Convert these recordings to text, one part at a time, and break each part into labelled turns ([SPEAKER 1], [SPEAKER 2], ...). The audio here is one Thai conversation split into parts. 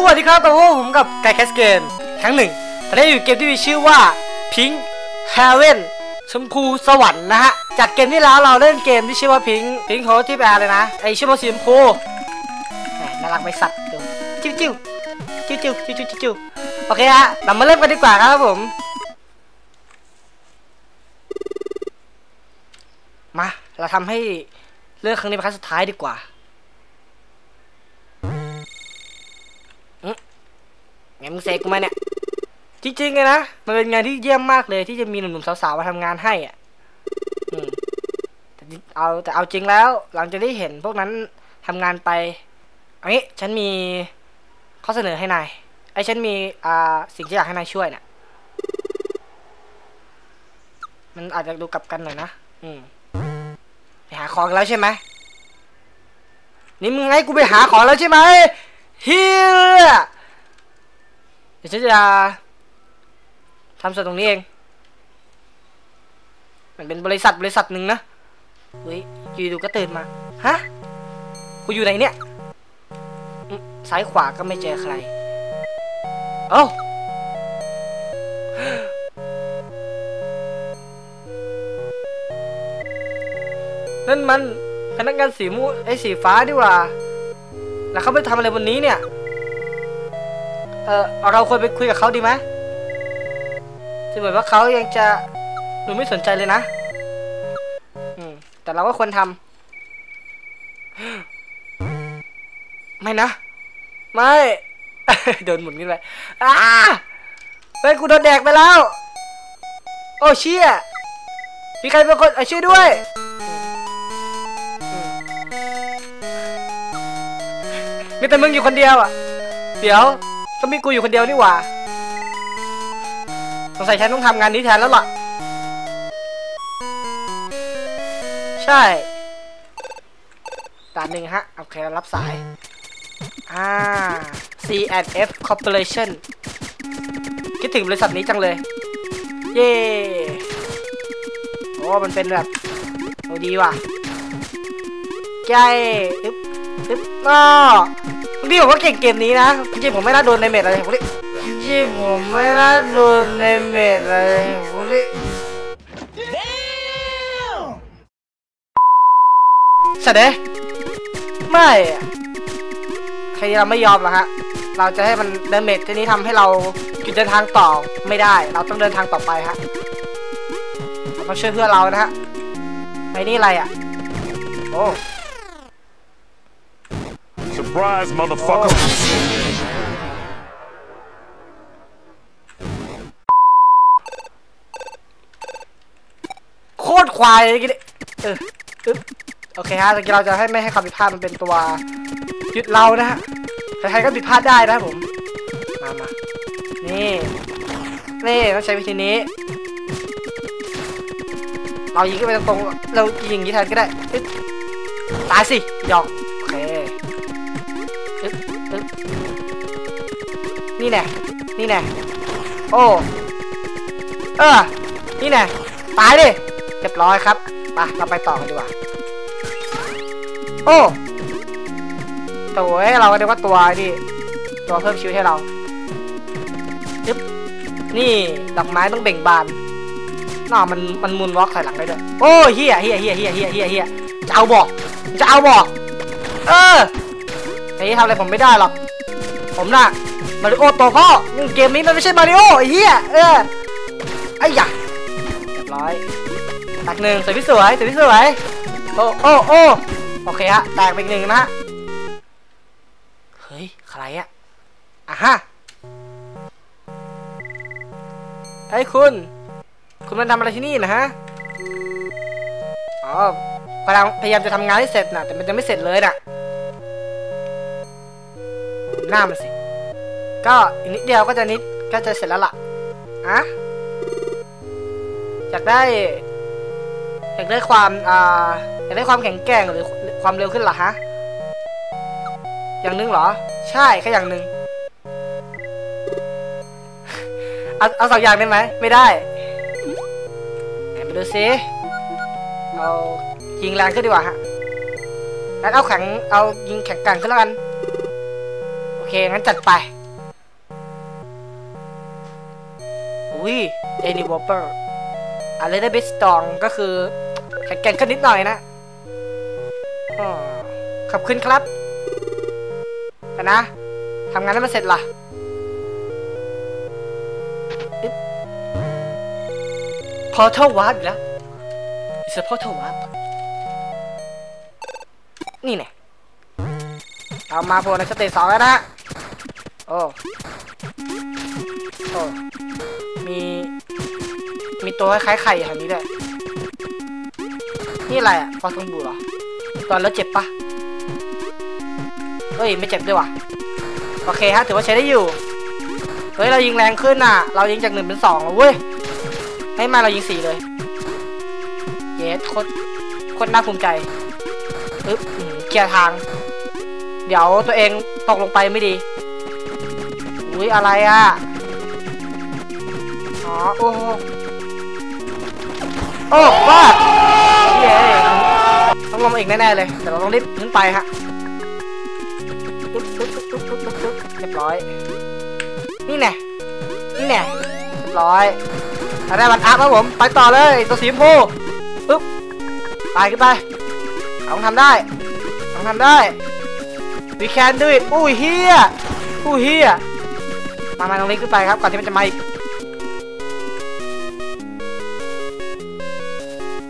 [SPEAKER 1] สวัสดีครับกับผมกับไก่แคสเกนครั้งหนึ่งตอนนี้อยู่เกมที่มีชื่อว่า Pink Heaven ชมพูสวรรค์นะฮะ จากเกมที่แล้วเราเล่นเกมที่ชื่อว่า Pink Pink h o ที่แปลเลยนะ ไอชื่อว่าสีชมพูน่ารักไม่สัตว์ดูจิ้วจิ้วจิ้วจิ้วจิ้วจิ้วจิ้วโอเคฮะเรามาเริ่มกันดีกว่าครับผม มา เราทำให้เรื่องครั้งนี้เป็นครั้งสุดท้ายดีกว่า ไง มึงเซกูมาเนี่ย จริงๆเลยนะ มันเป็นงานที่เยี่ยมมากเลยที่จะมีหนุ่มๆสาวๆมาทำงานให้อะอืมแต่เอาแต่เอาจริงแล้ว หลังจากที่เห็นพวกนั้นทำงานไปเอางี้ฉันมีข้อเสนอให้นาย ไอ้ฉันมีอ่าสิ่งที่อยากให้นายช่วยเนี่ยมันอาจจะดูกลับกันหน่อยนะ อืมไปหาของแล้วใช่ไหมนี่มึงให้กูไปหาของแล้วใช่ไหมเฮีย เดี๋ยวฉันจะทำส่วนตรงนี้เอง มันเป็นบริษัทบริษัทหนึ่งนะเฮ้ยอยู่ดูก็ตื่นมา ฮะ กูอยู่ไหนเนี่ย ซ้ายขวาก็ไม่เจอใคร เอ้านั่นมันพนักงานสีมูไอ้สีฟ้าดีกว่า แล้วเขาไปทำอะไรบนนี้เนี่ย เออเราควรไปคุยกับเขาดีไหมจะเหมือนว่าเขายังจะดูไม่สนใจเลยนะอืมแต่เราก็ควรทำไม่นะ ไม่โดนหมุนขึ้นไปอ้าเฮ้ยกูโดนแดกไปแล้ว โอ้เชี่ยมีใครเป็นคนช่วยด้วยมมีแต่มึงอยู่คนเดียวอะ เดี๋ยว ก็มีกูอยู่คนเดียวนี่หว่าสงสัยฉันต้องทำงานนี้แทนแล้วล่ะ ใช่ด่านหนึ่งฮะ โอเครรับสาย อ่า C&F Corporation คิดถึงบริษัทนี้จังเลย เย่โอ้มันเป็นแบบโอ้ดีว่ะใช่อึ๊บอึ๊บอ้อ บางทีผมก็เก่งเกมนี้นะจริงๆผมไม่น่าโดนในเมดอะไรผมนี่จริงๆผมไม่น่าโดนในเมดอะไรผมนี่เสด็จไม่อะใครเราไม่ยอมหรอกฮะ เราจะให้มันเดเมจที่นี้ทำให้เราหยุดเดินทางต่อไม่ได้ เราต้องเดินทางต่อไปฮะเราต้องช่วยเพื่อนเรานะฮะไอ้นี่อะไรอะ โอ้
[SPEAKER 2] Surprise, motherfucker.
[SPEAKER 1] โคตรควายเลยกินเออโอเคฮะตะกี้เราจะให้ไม่ให้ความผิดพลาดมันเป็นตัวยึดเรานะฮะใครๆก็ผิดพลาดได้นะผมมามานี่นี่ต้องใช้วิธีนี้ เรายิงขึ้นไปตรงๆเรายิงอย่างนี้แทนก็ได้ตายสิหยอก นี่แน่นี่แน่โอ้เออนี่แน่ตายดิเรียบร้อยครับไปเราไปต่อกันดีกว่า โอ้ตัวเราก็เรียกว่าตัวนี่ตัวเพิ่มชีวิตให้เราจึ๊บนี่ดอกไม้ต้องเบ่งบานน่ามันมันมุนวอล์กถอยหลังได้ด้วยโอ้เฮียเฮียเฮียเฮียเฮียเฮียเฮียจะเอาบอกจะเอาบอกเออไอ้ทำอะไรผมไม่ได้หรอกผมน่ะ มาริโอตัวพ่อเกมนี้มันไม่ใช่มาริโอไอ้เฮียเออไอ้ยะเรียบร้อยตักหนึ่งสวยพี่สวยสวยพี่สวยโอ้โอ้โอ้โอเคฮะแตกไปอีกหนึ่งนะฮะเฮ้ยใครอะอะฮะเฮ้ยคุณ คุณมาทำอะไรที่นี่นะฮะอ๋อพยายามจะทำงานให้เสร็จนะแต่มันจะไม่เสร็จเลยน่ะหน้ามันสิ ก็อีกนิดเดียวก็จะนิดก็จะเสร็จแล้วล่ะอะอยากได้อยากได้ความอ่าอยากได้ความแข็งแกร่งหรือความเร็วขึ้นเหรอฮะอย่างหนึงเหรอ ใช่แค่อย่างหนึ่งเอาเอาสองอย่างได้ไหมไม่ได้ไหนมาดูซิเอายิงแรงขึ้นดีกว่าฮะแล้วเอาแข็งเอายิงแข็งแกร่งขึ้นแล้วกัน โอเคงั้นจัดไป้ยเอนิวอเปอร์อะไรได้เบสตองก็คือแข็งแกร่งขึ้นนิดหน่อยนะอ๋อขอบคุณครับแต่นะทำงานให้มันเสร็จล่ะพอเท่าวาร์ปอีกแล้ว It's a portal warp นี่ไงเอามาโผล่ในสเตจสองแล้วนะโอ้ โอ้มี มีตัวคล้ายไข่แถวนี้ด้วยนี่อะไรอะฟอสซังบูเหรอ ตอนแล้วเจ็บปะเฮ้ย ไม่เจ็บด้วยว่ะ โอเคฮะ ถือว่าใช้ได้อยู่ เฮ้ย เรายิงแรงขึ้นอะ เรายิงจากหนึ่งเป็นสองแล้วเว้ยไม่มาเรายิงสี่เลย เยสโคตรโคตรน่าภูมิใจปึ๊บเคลียร์ทาง เดี๋ยวตัวเองตกลงไปไม่ดี อุ้ยอะไรอะ โอ้โหโอ้บ้าเย้ต้องลงมาอีกแน่ๆเลย แต่เราต้องรีบขึ้นไปฮะปึ๊บปึ๊บปึ๊บปึ๊บปึ๊บปึ๊บเรียบร้อย นี่แน่นี่แน่เรียบร้อยถ้าได้วันอัพครับผม ไปต่อเลยตัวสีชมพูปึ๊บไปขึ้นไปต้องทำได้ต้องทำได้ we can do it อุ้ยเฮียอุ้ยเฮียมามาตรงนี้ขึ้นไปครับ ก่อนที่มันจะมาอีก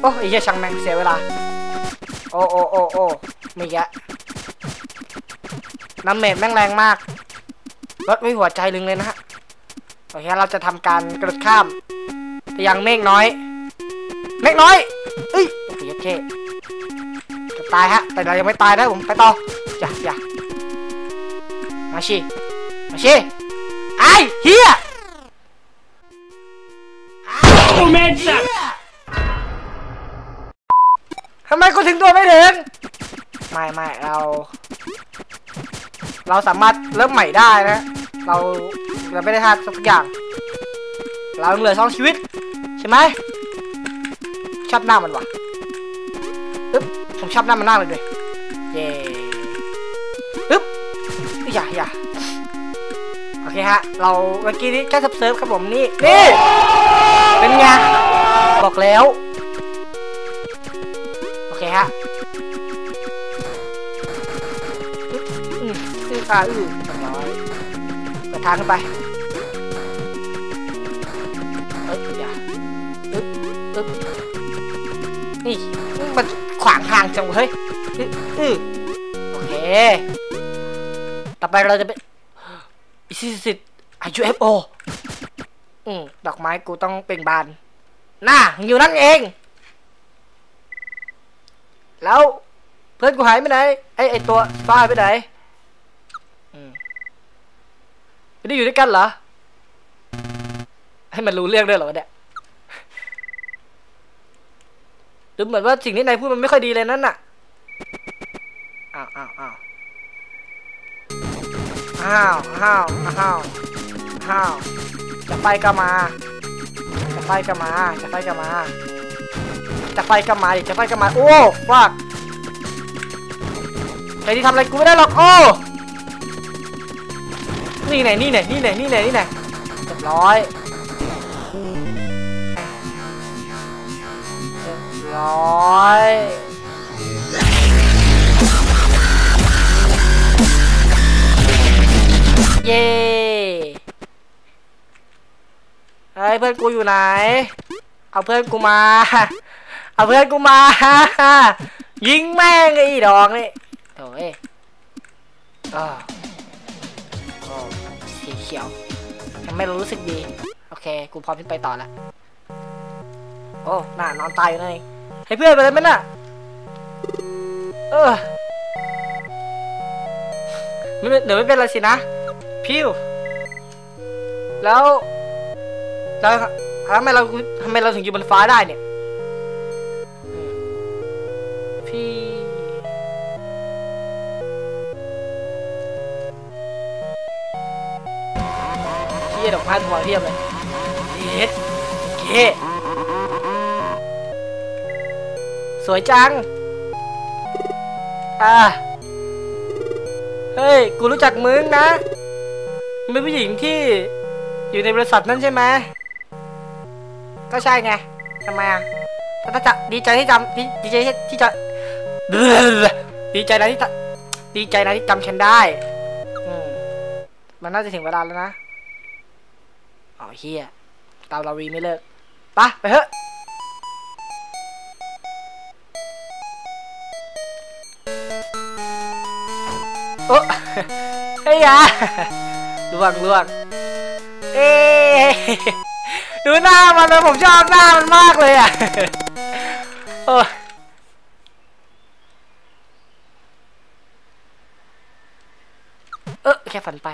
[SPEAKER 1] โอ้ยเฮียช่างแม่งเสียเวลา โอ้โอ้โอ้โอ้ไม่แยะน้ำเมดแม่งแรงมากรถไม่หัวใจลึงเลยนะฮะโอเคเราจะทำการกระโดดข้ามไปยังเมฆน้อย เมฆน้อยเอ้ยโอเคโอเคจะตายฮะ แต่เรายังไม่ตายนะผมไปต่ออย่าอย่ามาชีมาชีไอ้เฮียทำไมกู ถึงตัวไม่ถึง ไม่ไม่เรา เราสามารถเริ่มใหม่ได้นะ เราเราไม่ได้ทำสักอย่าง เราเหลือสองชีวิต ใช่ไหมชอบหน้ามันว่ะอึ๊บผมชอบหน้ามันมาเลยด้วยเย้อึ๊บอย่าอย่าโอเคฮะ เราเมื่อกี้นี้แค่ซับเซิร์ฟครับผมนี่ นี่ เป็นไง บอกแล้ว ฮะอึ๊บอืมอืออ่าอือเรียบร้อยเปิดทางขึ้นไปเอ้ยอย่าอึ๊บอึ๊บนี่มันขวางทางจังเว้ยอื้อโอเค ต่อไปเราจะเป็นอิสิสิตอายุเอฟโออืมดอกไม้กูต้องเปล่งบาน น่าอยู่นั่นเอง แล้วเพื่อนกูหายไปไหนไอไอตัวฟ้าหายไปไหนอืมไม่ได้อยู่ด้วยกันเหรอ ให้มันรู้เรื่องด้วยเหรอวะเนี่ยดูเหมือนว่าสิ่งที่นายพูดมันไม่ค่อยดีเลยนั่นน่ะ อ้าวอ้าวอ้าวอ้าวอ้าวอ้าวอ้าวจะไปก็มา จะไปก็มา จะไปก็มา จะไปก็มาดิจะไปก็มา โอ้ฟักไอ้ที่ทำอะไรกูไม่ได้หรอก โอ้ นี่ไหนนี่ไหนนี่ไหนนี่ไหนนี่ไหนเรียบร้อยเรียบร้อยเย้เฮ้เพื่อนกูอยู่ไหน เอาเพื่อนกูมา เอาเพื่อนกูมา ยิงแม่งไอ้ดอกนี่โถ่เอ้ยอ้าวโอ้สีเขียวทำให้เรารู้สึกดี โอเค กูพร้อมที่ไปต่อล้วโอ้น่านอนตายอยู่นั่นเองให้เพื่อนไปเลยไหมน่ะ เออไม่เป็นเดี๋ยวไม่เป็นไรสินะ พิว แล้วแล้วทำไมเราทำไมเราถึงอยู่บนฟ้าได้เนี่ย พี่ดอกไม้ถั่วเทียบเลยเฮ็ดเกสวยจัง อ่า เฮ้ย กูรู้จักมึงนะมึงเป็นผู้หญิงที่อยู่ในบริษัทนั้นใช่ไหม ก็ใช่ไงทำไมอะถ้าจะดีใจที่จำดีใจที่จะดีใจนะที่ดีใจนะที่จำฉันได้ มันน่าจะถึงเวลาแล้วนะ อ๋อเฮียตามเราวีไม่เลิกปะไปเถอะโอ้เฮ้ยอยาล่วงล่วงเอ๊ะดูหน้ามันเลยผมชอบหน้ามันมากเลยอะโอ้เออแค่ฝันไป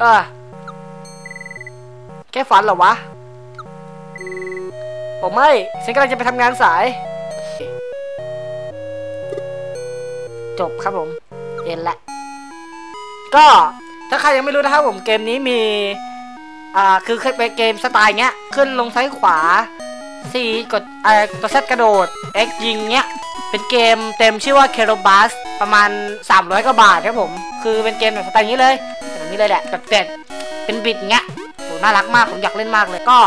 [SPEAKER 1] เออ แค่ฝันเหรอวะผมไม่ ฉันกำลังจะไปทำงานสาย จบครับผมเย็นละ ก็ถ้าใครยังไม่รู้นะครับผมเกมนี้มี อ่า คือเป็นเกมสไตล์เงี้ย ขึ้นลงซ้ายขวา C กดเอ่อตัว Z กระโดด X ยิงเงี้ย เป็นเกมเต็มชื่อว่า k e r o b u s ประมาณ 300กว่าบาทครับผม คือเป็นเกมแบบสไตล์นี้เลยแบบนี้เลยแหละแบบแต่เป็นบิดเงี้ย น่ารักมากผมอยากเล่นมากเลยก็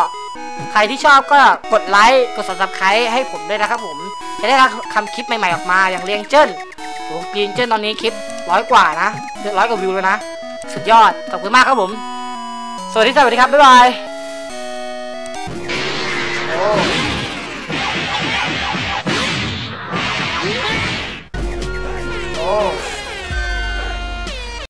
[SPEAKER 1] ใครที่ชอบก็กดไลค์กด subscribe ให้ผมด้วยนะครับผมจะได้รับคำคลิปใหม่ๆออกมาอย่างเรียงเจิ้นโอ้เรียงเจิ้นตอนนี้คลิปร้อยกว่านะเร้อยกว่าวิวเลยนะ สุดยอด ขอบคุณมากครับผม สวัสดีสวัสดีครับ บ๊ายบายโอ้